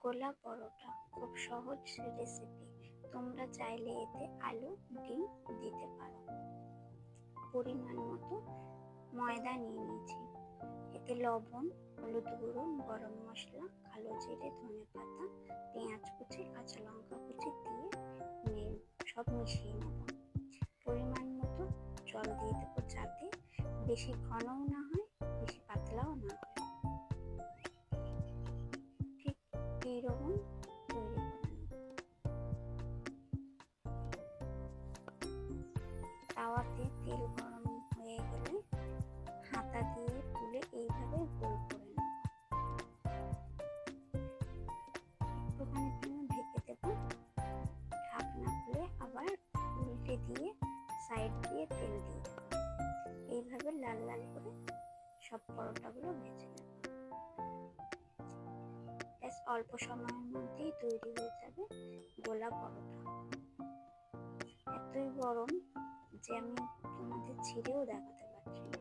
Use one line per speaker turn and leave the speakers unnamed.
গোলা পরোটা, খুব সহজ রেসিপি তোমরা চাইলে এতে আলু, ডিম দিতে পারো। পরিমাণ মতো ময়দা নিয়ে নিয়েছি। এতে লবণ, হলুদ গুঁড়ো, গরম মশলা, কালো জিরে, ধনে পাতা, পেঁয়াজ কুচি, কাঁচা লঙ্কা কুচি দিয়ে সব মিশিয়ে নেব। পরিমাণ মতো জল দিয়ে দেবো যাতে বেশি ঘনও না হয়। দিয়ে তেল দিয়ে দেব। এইভাবে লাল লাল করে সব পরোটাগুলো ভেজে নেব। ব্যাস, অল্প সময়ের মধ্যেই তৈরি হয়ে যাবে গোলা পরোটা। এতই গরম যে আমি তোমাদের ছিঁড়েও দেখাতে পারছি না।